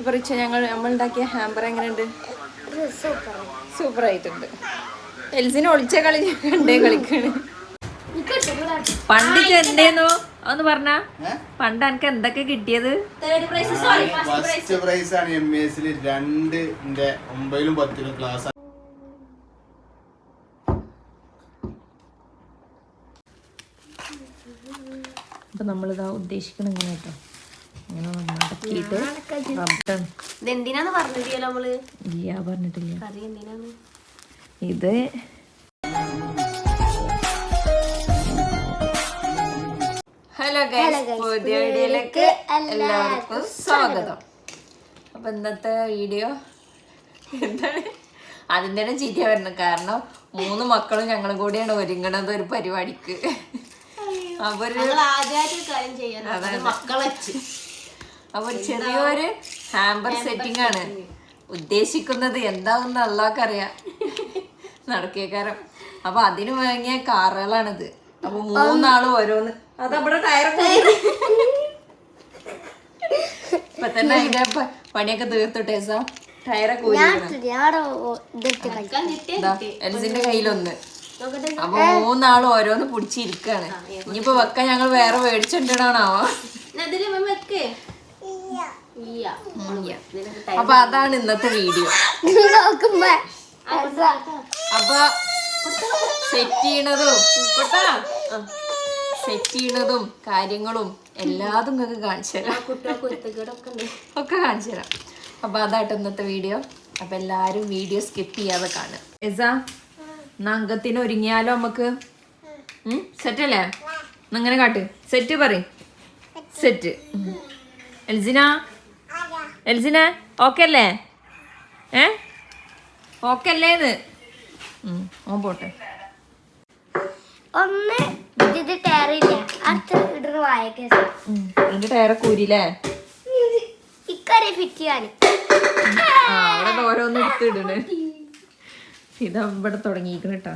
ഇപ്പൊ റിച്ച ഞങ്ങൾ നമ്മൾ ഉണ്ടാക്കിയ ഹാമ്പർ എങ്ങനെയുണ്ട്? സൂപ്പർ ആയിട്ടുണ്ട് എൽസിനെ ഒളിച്ച കളി കണ്ടേ കളിക്കാണ്. പണ്ട് എന്തേന്നോ? ഒന്ന് പറഞ്ഞ. പണ്ട് എനിക്ക് എന്തൊക്കെ കിട്ടിയത്? ഫസ്റ്റ് പ്രൈസ് ആണ് എം എസിൽ രണ്ട് എന്റെ ഒമ്പതിലും പത്തിലും ക്ലാസ് അപ്പൊ നമ്മളിതാ ഉദ്ദേശിക്കണം ഇങ്ങനെ കേട്ടോ ഇങ്ങനെ മടക്കിയിട്ട് റബ്ബൺ ഇതെന്തിനാന്ന് പറഞ്ഞിട്ടില്ല നമ്മൾ? ഇല്ല പറഞ്ഞിട്ടില്ല. കറി എന്തിനാന്ന് ഇത് ഹലോ പുതിയ വീഡിയോയിലേക്ക് എല്ലാവർക്കും സ്വാഗതം. അപ്പൊ ഇന്നത്തെ വീഡിയോ എന്താണ്? അതിന്റെ തന്നെ ചിരിയ വരുന്നത് കാരണം മൂന്ന് മക്കളും ഞങ്ങളും കൂടിയാണ് ഒരുങ്ങണത് ഒരു പരിപാടിക്ക്. അവർ ആചാര്യ ആദ്യമായിട്ട് കാര്യം ചെയ്യാൻ മക്കളെ വെച്ച് അപ്പൊ ഒരു ചെറിയൊരു ഹാമ്പർ സെറ്റിംഗ് ആണ്. ഉദ്ദേശിക്കുന്നത് എന്താവുന്ന അല്ലാക്കറിയാം നടക്കേക്കാരം. അപ്പൊ അതിന് വാങ്ങിയ കാറുകളാണിത്. അപ്പൊ മൂന്നാളും ഓരോന്ന് അതവിടെ ടയർ ഇപ്പൊ തന്നെ അതിന്റെ പണിയൊക്കെ തീർത്തോട്ടെ സാ ടയറൊക്കെ എൽസിന്റെ കയ്യിലൊന്ന്. നോക്കട്ടെ അപ്പൊ മൂന്നാളും ഓരോന്ന് പിടിച്ചിരിക്കാണ്. ഇനിയിപ്പോ വെക്കാൻ ഞങ്ങൾ വേറെ മേടിച്ചിട്ടുണ്ടാണാവോ അപ്പൊ അതാണ് ഇന്നത്തെ വീഡിയോ. അപ്പൊ സെറ്റ് ചെയ്യണതും സെറ്റ് ചെയ്യണതും കാര്യങ്ങളും എല്ലാതും നിങ്ങൾക്ക് കാണിച്ചു തരാം. ഒക്കെ കാണിച്ചു തരാം. അപ്പൊ അതായിട്ട് ഇന്നത്തെ വീഡിയോ. അപ്പൊ എല്ലാരും വീഡിയോ സ്കിപ്പ് ചെയ്യാതെ കാണുക. എസാ അംഗത്തിന് ഒരുങ്ങിയാലോ നമുക്ക് സെറ്റ് അല്ലേ? അങ്ങനെ കാട്ട്. സെറ്റ് പറ സെറ്റ് എൽസിന എൽസിന ഓക്കെ അല്ലേ ഏ? ഓക്കെ അല്ലേന്ന് ഇത് ഓൻ പോട്ടെ. ഒന്ന് ഇത് ടയറില്ല അടുത്ത ഇടുന്ന വായക്ക്. ഉം, ഇതിന്റെ ടയറൊക്കെ ഊരില്ലേ ഇക്കറി ഫിറ്റ് ചെയ്യാൻ ആ അവിടെ ഓരോന്ന് ഇതാ ഇവിടെ തുടങ്ങിയിരിക്കണ കേട്ടോ.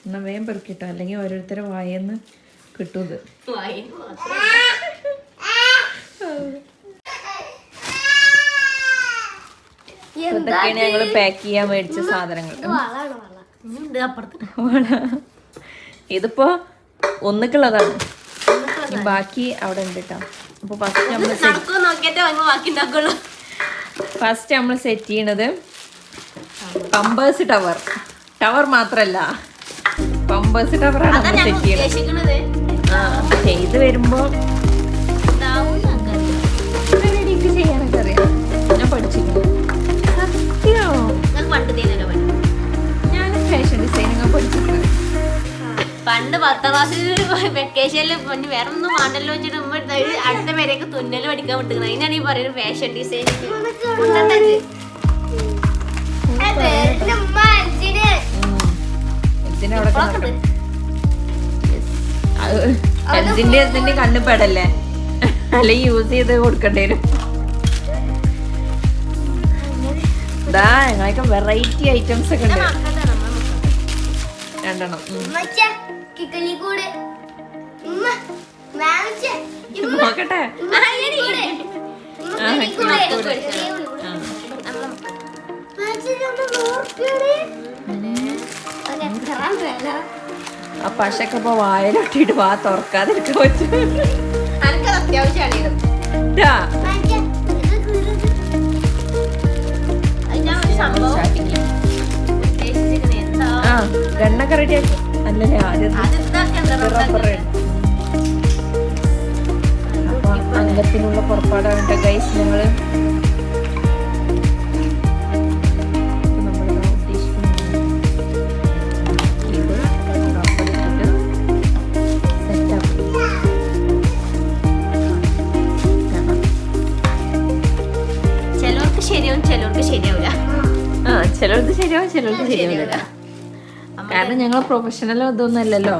എന്നാ വേഗം പെറുക്കിട്ടോ. അല്ലെങ്കിൽ ഓരോരുത്തരെ വായന്ന് കിട്ടും ഇത് മാത്രം. ഇതൊക്കെയാണ് ഞങ്ങൾ പാക്ക് ചെയ്യാൻ മേടിച്ച സാധനങ്ങൾ. ഇതിപ്പോ ഒന്നുക്കുള്ളതാണ്. ബാക്കി അവിടെ ഉണ്ട് കേട്ടോ അപ്പൊ ഫസ്റ്റ് നമ്മൾ ഫസ്റ്റ് നമ്മൾ സെറ്റ് ചെയ്യണത് പമ്പേഴ്സ് ടവർ. ടവർ മാത്രല്ല. പമ്പേഴ്സ് ടവറാണ് അതാ നമ്മൾ സെറ്റ് ചെയ്യണത്. ആ ചെയ്ത് വരുമ്പോ ഇതാവും ഞങ്ങൾക്ക് എനിക്ക് ചെയ്യാനൊക്കെ അറിയാം? ഞാൻ പഠിച്ചിരുന്നു സത്യോ? ഞങ്ങൾ പണ്ട് ഞാൻ ഫാഷൻ ഡിസൈനിങ് പഠിച്ചിട്ടുണ്ട് പണ്ട് പത്താം ക്ലാസ്സിൽ വെക്കേഷനിൽ വേറെ ഒന്നും വേണ്ടല്ലോ വെച്ചിട്ട് ഉമ്മ അടുത്ത പേരേക്ക് തുന്നൽ പഠിക്കാൻ വിട്ടുന്നത് അതിനാണ് ഈ പറയുന്നത് ഫാഷൻ ഡിസൈനിങ് ഇതിനവിടെ ഹെൽത്തിന്റെ ഹെൽത്തിന്റെ കണ്ണ് പെടല്ലേ? അല്ലെ യൂസ് ചെയ്ത് കൊടുക്കേണ്ടി വരും. ഇതാ വെറൈറ്റി ഐറ്റംസ് ഒക്കെ ഉണ്ട്. രണ്ടെണ്ണം. നോക്കട്ടെ. ആ. ആ. പശക്കെ ഇപ്പൊ വായലൊട്ടിട്ട് വാ തുറക്കാതിരിക്കാൻ പറ്റും ആ റെഡിയാക്കി അല്ലല്ലേ ആദ്യം അംഗത്തിനുള്ള പുറപ്പാടാണ് കേട്ടോ ഗൈസ് ഞങ്ങൾ ശരിയാവും ചിലർക്ക് ശരിയാവില്ല കാരണം ഞങ്ങൾ പ്രൊഫഷണലോ ഇതൊന്നും അല്ലല്ലോ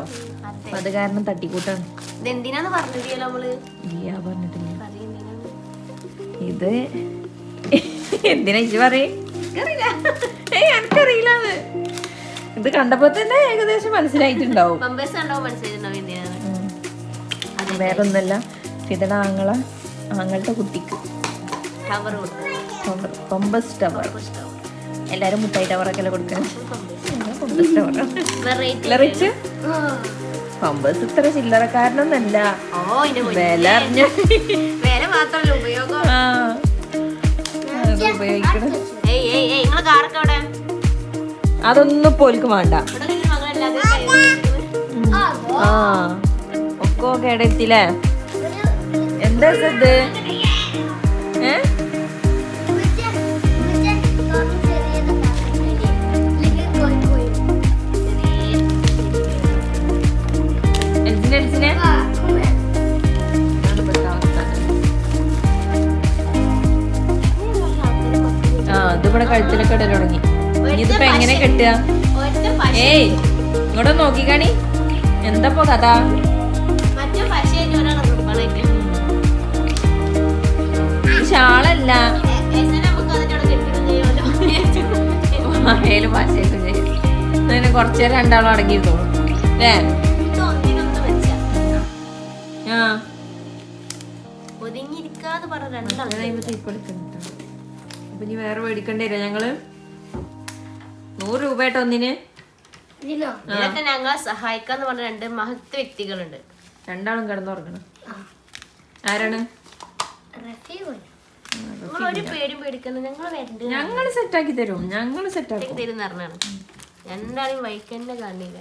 അത്. കാരണം തട്ടിക്കൂട്ടാണ്. ഇതെന്തിനാന്ന് പറഞ്ഞിട്ടില്ല നമ്മൾ? ഇല്ല പറഞ്ഞിട്ടില്ല. കറി എന്തിനാന്ന് ഇത് എന്തിനാ ഇജ്ജ് പറയും? ഇത് കണ്ടപ്പോ തന്നെ ഏകദേശം മനസ്സിലായിട്ടുണ്ടാവും. വേറെ ഒന്നല്ല ഫിദയുടെ ആങ്ങള ആങ്ങളുടെ കുട്ടിക്ക്. ടവർ പമ്പസ് ടവർ എല്ലാരും മുട്ടായി ടവറൊക്കെ റിച്ച് പമ്പസ് ഇത്ര ചില്ലറക്കാരനൊന്നല്ല. വില അറിഞ്ഞ. വില മാത്രമല്ല ഉപയോഗം. ഉപയോഗിക്കണം. അതൊന്നും പോലും വേണ്ട. ആ. ഒക്കെ കേടെത്തില്ലേ എന്താ ഇത് ഏ? ആ ഇതിവിടെ കഴുത്തിലൊക്കെ ഇടൽ തുടങ്ങി. ഇതിപ്പോ എങ്ങനെ കെട്ടുക? ഏയ് ഇങ്ങോട്ട് നോക്കിക്കാണി എന്താപ്പോ കഥ? ശാളല്ല ഷാളല്ല. ഭാഷയൊക്കെ ചെയ്യും. കുറച്ചു നേരം രണ്ടാളും അടങ്ങിയിരുന്നോളൂ. അല്ലേ? ആ. ഒതുങ്ങിയിരിക്കാന്ന് പറഞ്ഞ അങ്ങനെ അപ്പൊ ഇനി വേറെ മേടിക്കേണ്ടി വരും. ഞങ്ങൾ നൂറ് രൂപ ആയിട്ട് ഒന്നിന് ഇതിലൊക്കെ ഞങ്ങളെ സഹായിക്കാന്ന് പറഞ്ഞ രണ്ട് മഹത്വ വ്യക്തികളുണ്ട്. രണ്ടാളും കിടന്നുറങ്ങണം. ആരാണ്? ഒരു പേടിയും പേടിക്കണം ഞങ്ങൾ വരണ്ട് ഞങ്ങൾ സെറ്റാക്കി തരും. ഞങ്ങൾ സെറ്റാക്കി തരും പറഞ്ഞാണ്. രണ്ടാളും വൈക്കന്നെ കാണില്ല.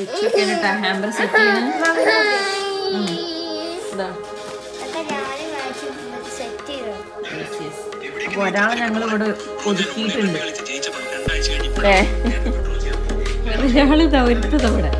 റിച്ചൊക്കെ ഹാമ്പർ സെറ്റ് ചെയ്യണ. അപ്പൊ ഒരാളെ ഞങ്ങൾ ഇവിടെ ഒതുക്കിയിട്ടുണ്ട് ഒരാൾ തവരുത്തത് ഇവിടെ.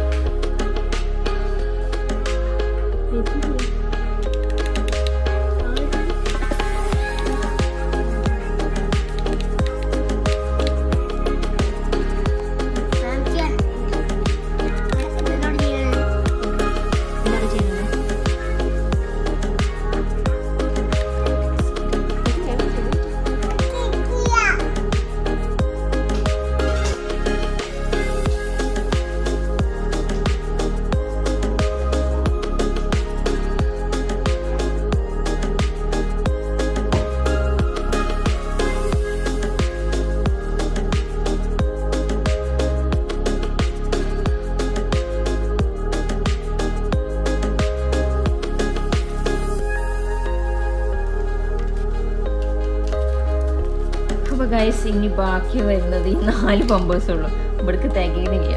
ബാക്കി വരുന്നത് ഈ നാല് പമ്പേഴ്സ് ഉള്ളു. ഇവിടേക്ക് തികയുന്നില്ല.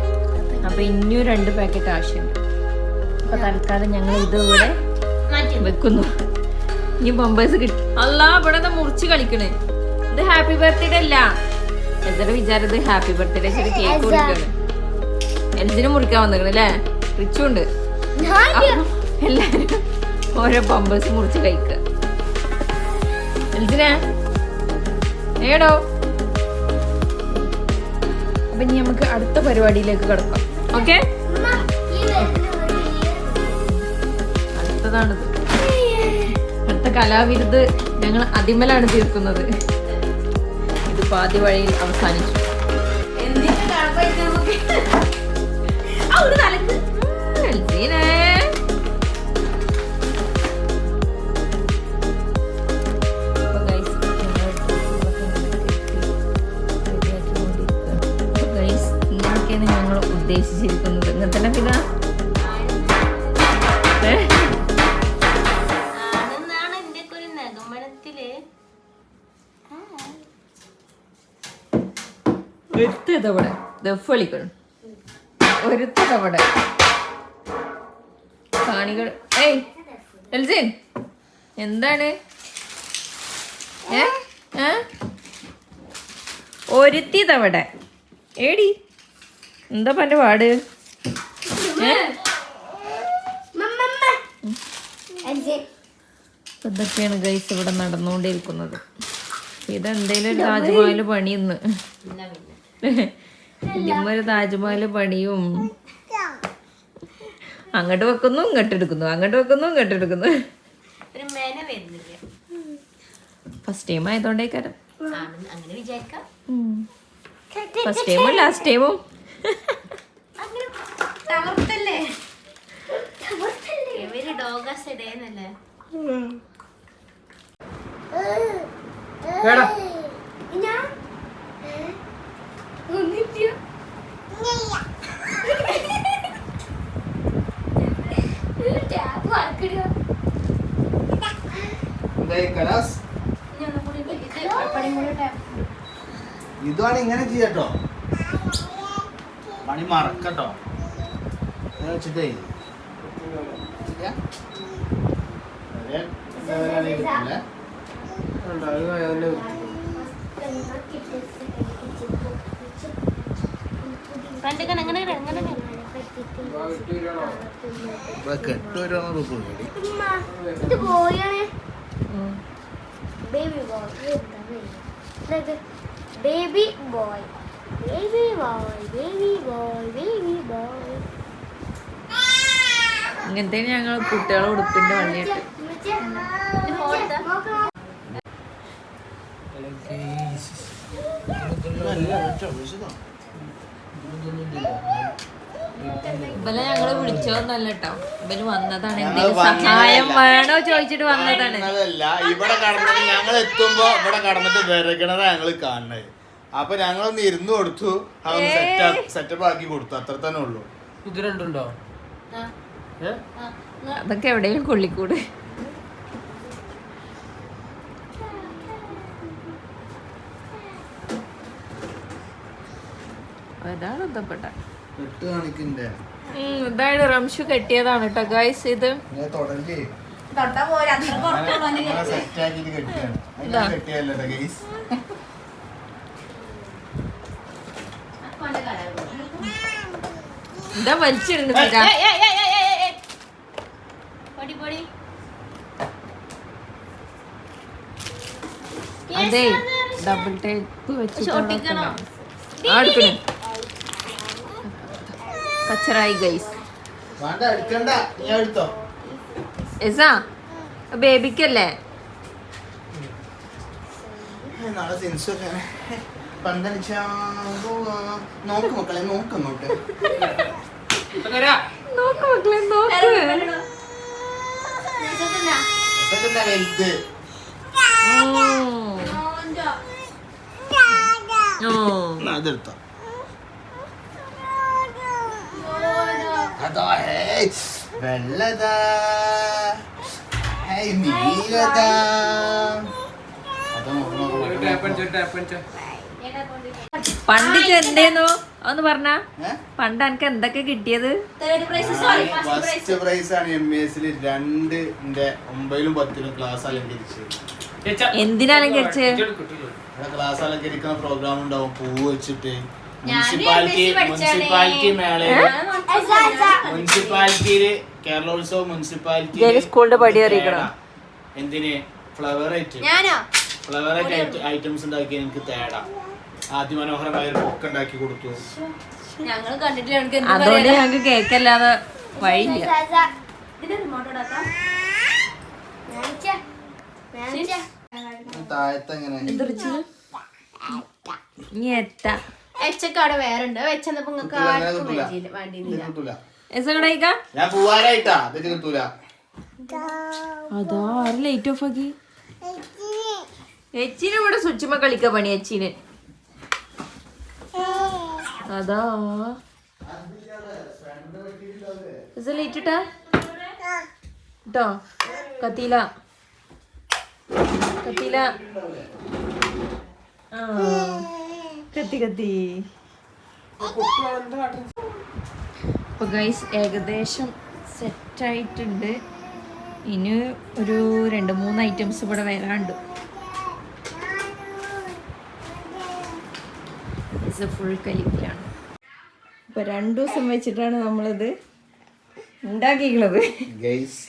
അപ്പൊ ഇനിയും രണ്ട് പാക്കറ്റ് ആവശ്യമുണ്ട്. അപ്പൊ തൽക്കാലം ഞങ്ങൾ ഇത് ഇവിടെ വെക്കുന്നു. ഇനി പമ്പേഴ്സ് കിട്ടി. അല്ല ഇവിടെ മുറിച്ച് കളിക്കണേ? ഇത് ഹാപ്പി ബർത്ത്ഡേ അല്ല. എന്തൊരു വിചാരം ഇത് ഹാപ്പി ബർത്ത്ഡേ ശരി കേക്ക് കൊടുക്കണം? എന്തിനും മുറിക്കാൻ വന്നിരിക്കണം അല്ലേ? റിച്ചുണ്ട് എല്ലാരും ഓരോ പമ്പേഴ്സ് മുറിച്ച് കഴിക്കുക എന്തിനാ ഏടോ? അപ്പൊ ഇനി നമുക്ക് അടുത്ത പരിപാടിയിലേക്ക് കിടക്കാം. ഓക്കെ? അടുത്തതാണിത്. അടുത്ത കലാവിരുത് ഞങ്ങൾ അതിമലാണ് തീർക്കുന്നത്. ഇത് പാതി വഴിയിൽ അവസാനിച്ചു. എന്തിന്റെ ഉദ്ദേശിച്ചിരിക്കുന്നത്. ഇങ്ങനെ തന്നെ പിന്നെ? ഒരുത്തതവിടെ. കാണികൾ. ഏയ് എൽജിൻ എന്താണ്? ഏ? ഒരുത്തിതവിടെ. ഏടി എന്താ പന്റെ പാട്? ഇതൊക്കെയാണ് ഗൈസ് ഇവിടെ നടന്നുകൊണ്ടിരിക്കുന്നത്. ഇതെന്തേലും ഒരു താജ്മഹൽ പണിയെന്ന് എന്നാ പിന്നെ ഇതിമ്മ ഒരു താജ്മഹൽ പണിയും. അങ്ങോട്ട് വെക്കുന്നു ഇങ്ങോട്ട് എടുക്കുന്നു അങ്ങോട്ട് വെക്കുന്നു ഇങ്ങോട്ട് എടുക്കുന്നു. ഫസ്റ്റ് ടൈം ആയതുകൊണ്ടേക്കാരം. ഫസ്റ്റ് ടൈമും ലാസ്റ്റ് ടൈമും ഇതാണ് ഇങ്ങനെ ചെയ്യട്ടോ പണി മറക്കട്ടോ ഇത് വെച്ചിട്ടേ ചെയ്യാം. ഒരേ ലെവലാണെങ്കിൽ കിട്ടില്ലേ? കണ്ടിക്കാൻ എങ്ങനെ എങ്ങനെ ഇപ്പൊ മറക്കട്ടോ. വെച്ചിട്ടേ? ഇത്. Baby boy baby boy baby boy baby boy baby boy ഇങ്ങനത്തെ ഞങ്ങൾ കുട്ടികളെ ഉടുപ്പിന്റെ വള്ളിയിട്ട് ഇവലെ ഞങ്ങൾ വിളിച്ചോന്നല്ല കേട്ടോ ഇവർ വന്നതാണ്. എന്തെങ്കിലും. സഹായം വേണോ ചോദിച്ചിട്ട് വന്നതാണ്. ഇവിടെ കടന്നിട്ട് ഞങ്ങൾ എത്തുമ്പോ ഇവിടെ കടന്നിട്ട് വിറകണത ഞങ്ങൾ കാണുന്നത് അപ്പൊ ഞങ്ങളൊന്ന് ഇരുന്ന് കൊടുത്തു. അതൊന്ന് സെറ്റ് സെറ്റപ്പ് ആക്കി കൊടുത്തു. അത്ര തന്നെ ഉള്ളു. ഇത് രണ്ടുണ്ടോ? അതൊക്കെ എവിടെയും കൊള്ളിക്കൂട്? അതാണ് ഇതാണ് റംഷു കെട്ടിയതാണ് കേട്ടോ ഗൈസ് ഇത് ഞാൻ തുടങ്ങി തൊട്ടാ പോരാ. സെറ്റ് ആക്കിട്ട് കെട്ടിയാണ്. കെട്ടിയല്ലോ ഗൈസ് ഇതാ? വലിച്ചിടുന്നു അതെ ഡബിൾ ടേപ്പ് വെച്ചിട്ട് കച്ചറായി ഗൈസ് വേണ്ട എടുക്കണ്ട. ഞാൻ എടുത്തോ. എസാ ബേബിക്കല്ലേ? നോക്ക് മക്കളെ നോക്ക് അങ്ങോട്ട്. നോക്ക് മക്കളെ അതെടുത്തോ. അതോ വെള്ളതാ. നീലതാ. അതോ നോക്ക് ഒന്ന് പറഞ്ഞ? പണ്ട് എനിക്ക് എന്തൊക്കെ കിട്ടിയത്? Third prize sorry first prize ആണ് എം എസിൽ രണ്ട് എന്റെ ഒമ്പതിലും പത്തിലും ക്ലാസ് അലങ്കരിച്ചത്. എന്തിനാ അലങ്കരിച്ചേ? ഇതെടുക്ക്, ഇതെടുക്ക്. ഇവിടെ ക്ലാസ് അലങ്കരിക്കുന്ന പ്രോഗ്രാം ഉണ്ടാവും പൂ വെച്ചിട്ട് മുനിസിപ്പാലിറ്റി മുനിസിപ്പാലിറ്റി മേളയിൽ മുനിസിപ്പാലിറ്റിയിൽ കേരളോത്സവം മുനിസിപ്പാലിറ്റി സ്കൂളിന്റെ പടി അറിയിക്കണോ? എന്തിന്? ഫ്ലവർ ഐറ്റം ഞാനോ? ഫ്ലവർ ഐറ്റംസ് ഉണ്ടാക്കി എനിക്ക് തേടാം. അതിമനോഹരമായ ഒരു പൊക്ക് ഉണ്ടാക്കി കൊടുത്തു. ഞങ്ങൾ കണ്ടിട്ടില്ല എന്ത് അതുകൊണ്ട് പറയാനാ? ഞങ്ങക്ക് കേക്കല്ലാതെ വഴിയില്ല. ഇതിന്റെ റിമോട്ട് ഇടാക്കാം താഴത്തെ എങ്ങനെ ഇനി എത്ത. എച്ചൊക്കെ അവിടെ വേറെ ഉണ്ട് നിങ്ങൾക്ക് കിട്ടൂല, അങ്ങനെ ആർക്കും കിട്ടൂല. വേണ്ടിയില്ല വേണ്ടിയില്ല. കിട്ടൂല. എസകടയിക്ക ഞാൻ പോവാനായിട്ടാ ഇത് കിട്ടൂല. അതാ ആര് ലൈറ്റ് ഓഫ് ആക്കി. എച്ചിന് ഇവിടെ സ്വിച്ചുമ്മ കളിക്ക പണി എച്ചിന്. അതാ. ലൈറ്റ് ഇട്ടാ? കേട്ടോ കത്തിയില്ല ആ. കത്തി കത്തി. അപ്പൊ ഗൈസ് ഏകദേശം സെറ്റ് ആയിട്ടുണ്ട്. ഇനി ഒരു രണ്ട് മൂന്ന് ഐറ്റംസ് ഇവിടെ വരാണ്ട് ഫുൾ കലിപ്പിലാണ് അപ്പൊ രണ്ടു ദിവസം വെച്ചിട്ടാണ് നമ്മളിത് ഉണ്ടാക്കിയിട്ടുള്ളത് ഗൈസ്.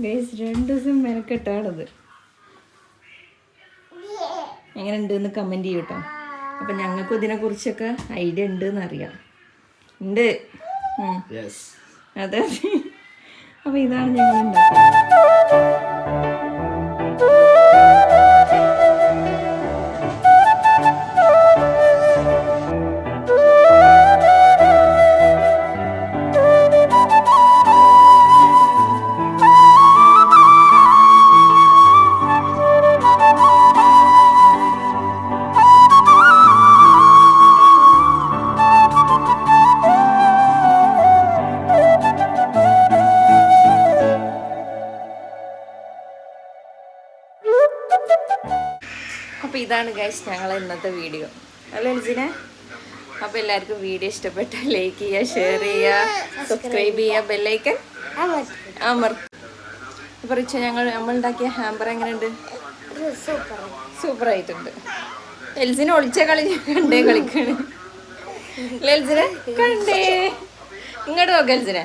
ഗൈസ് രണ്ടു ദിവസം മെനക്കെട്ടാണത്. എങ്ങനെ ഉണ്ടെന്ന് കമന്റ് കമന്റ് കേട്ടോ അപ്പം ഞങ്ങൾക്കും ഇതിനെക്കുറിച്ചൊക്കെ ഐഡിയ ഉണ്ട്. എന്നറിയാം ഉണ്ട് അതെ. അപ്പോൾ ഇതാണ് ഞങ്ങൾ ഉണ്ടാക്കുന്നത്. ഇതാണ് ഗൈസ് ഞങ്ങളെ ഇന്നത്തെ വീഡിയോ അല്ലേ എൽസിനെ അപ്പോൾ എല്ലാവർക്കും വീഡിയോ ഇഷ്ടപ്പെട്ട ലൈക്ക് ചെയ്യുക ഷെയർ ചെയ്യുക സബ്സ്ക്രൈബ് ചെയ്യുക ബെല്ലൈക്കൻ അമർ അപ്പോൾ റിച്ച ഞങ്ങൾ നമ്മൾ ഉണ്ടാക്കിയ ഹാമ്പർ എങ്ങനെയുണ്ട്? സൂപ്പർ ആയിട്ടുണ്ട് എൽസിനെ ഒളിച്ച കളി കണ്ടേ കളിക്കണ്. എൽസിനെ കണ്ടേ. ഇങ്ങോട്ട് നോക്കാം എൽസിനെ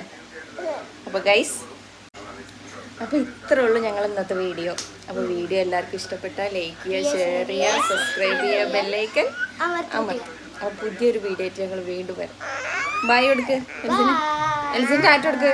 അപ്പോൾ ഗൈസ് അപ്പോൾ ഇത്രേ ഉള്ളൂ ഞങ്ങൾ ഇന്നത്തെ വീഡിയോ. അപ്പോൾ വീഡിയോ എല്ലാവർക്കും ഇഷ്ടപ്പെട്ടാൽ ലൈക്ക് ചെയ്യുക ഷെയർ ചെയ്യുക സബ്സ്ക്രൈബ് ചെയ്യുക ബെല്ലൈക്കൻ അമർ അപ്പോൾ പുതിയൊരു വീഡിയോ ആയിട്ട് ഞങ്ങൾ വീണ്ടും വരാം. ബൈ കൊടുക്ക് എൽസിൻ എൽസിന്റെ ടാറ്റ കൊടുക്ക്.